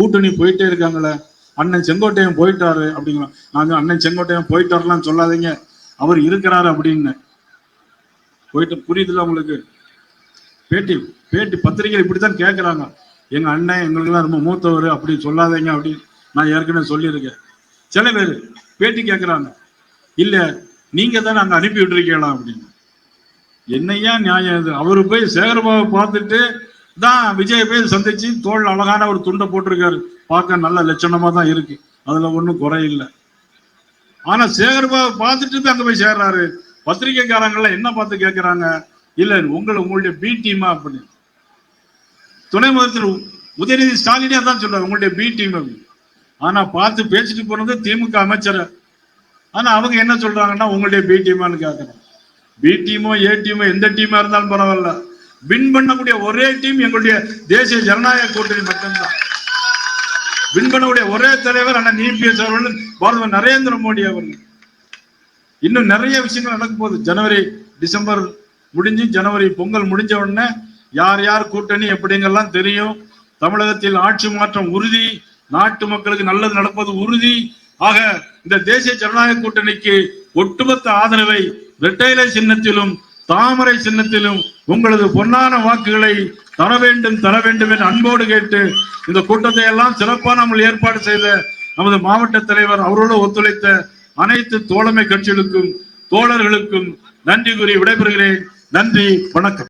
கூட்டணி போயிட்டே இருக்காங்களே. அண்ணன் செங்கோட்டையன் போயிட்டாரு அப்படிங்கிறோம் நாங்க அண்ணன் செங்கோட்டையன் போயிட்டாருலாம் சொல்லாதீங்க. அவர் இருக்கிறாரு அப்படின்னு. போயிட்டு புரியுதுல உங்களுக்கு? பேட்டி பேட்டி பத்திரிகை இப்படித்தான் கேட்குறாங்க எங்க அண்ணன் எங்களுக்கெல்லாம் ரொம்ப மூத்தவர் அப்படி சொல்லாதீங்க அப்படின்னு நான் ஏற்கனவே சொல்லியிருக்கேன். சில பேர் பேட்டி கேட்குறாங்க இல்ல நீங்க தானே அங்கே அனுப்பி விட்டுருக்கீங்களா அப்படின்னு. என்னையா நியாயம் இது? அவரு போய் சேகரபாவை பார்த்துட்டு தான் விஜய் போய் சந்திச்சு தோல் அழகான ஒரு துண்டை போட்டிருக்காரு. பார்க்க நல்ல லட்சணமா தான் இருக்கு. அதுல ஒன்றும் குறையில்லை. ஆனா சேகர்பாபு பார்த்துட்டு தான் அங்க போய் சேர்றாரு. பத்திரிகைக்காரங்களாம் என்ன பார்த்து கேட்கறாங்க இல்ல உங்களை உங்களுடைய பி டீமா அப்படின்னு. துணை முதலமைச்சர் உதயநிதி ஸ்டாலினே தான் சொல்றாரு உங்களுடைய பி டீம் அப்படின்னு. ஆனா பார்த்து பேசிட்டு போனது திமுக அமைச்சர். ஆனா அவங்க என்ன சொல்றாங்கன்னா உங்களுடைய பி டீமான்னு கேட்கறாங்க பி டீமோ ஏ டீமோ எந்த டீமா இருந்தாலும் பரவாயில்ல. வின் பண்ணக்கூடிய ஒரே டீம் எங்களுடைய தேசிய ஜனநாயக கூட்டணி மட்டும்தான். வின் பண்ணக்கூடிய ஒரே தலைவர் அண்ணன் இபிஎஸ் அவர்கள் பாரத நரேந்திர மோடி அவர்கள். இன்னும் நிறைய விஷயங்கள் நடக்க போகுது. ஜனவரி டிசம்பர் முடிஞ்சு ஜனவரி பொங்கல் முடிஞ்ச உடனே யார் யார் கூட்டணி எப்படிங்கெல்லாம் தெரியும்? தமிழகத்தில் ஆட்சி மாற்றம் உறுதி நாட்டு மக்களுக்கு நல்லது நடப்பது உறுதி. ஆக இந்த தேசிய ஜனநாயக கூட்டணிக்கு ஒட்டுமொத்த ஆதரவை இரட்டைலை சின்னத்திலும் தாமரை சின்னத்திலும் உங்களது பொன்னான வாக்குகளை தர வேண்டும் தர வேண்டும் என்று அன்போடு கேட்டு இந்த கூட்டத்தை எல்லாம் சிறப்பாக நம்ம ஏற்பாடு செய்த நமது மாவட்ட தலைவர் அவரோடு ஒத்துழைத்த அனைத்து தோழமை கட்சிகளுக்கும் தோழர்களுக்கும் நன்றி கூறி விடைபெறுகிறேன். நன்றி வணக்கம்.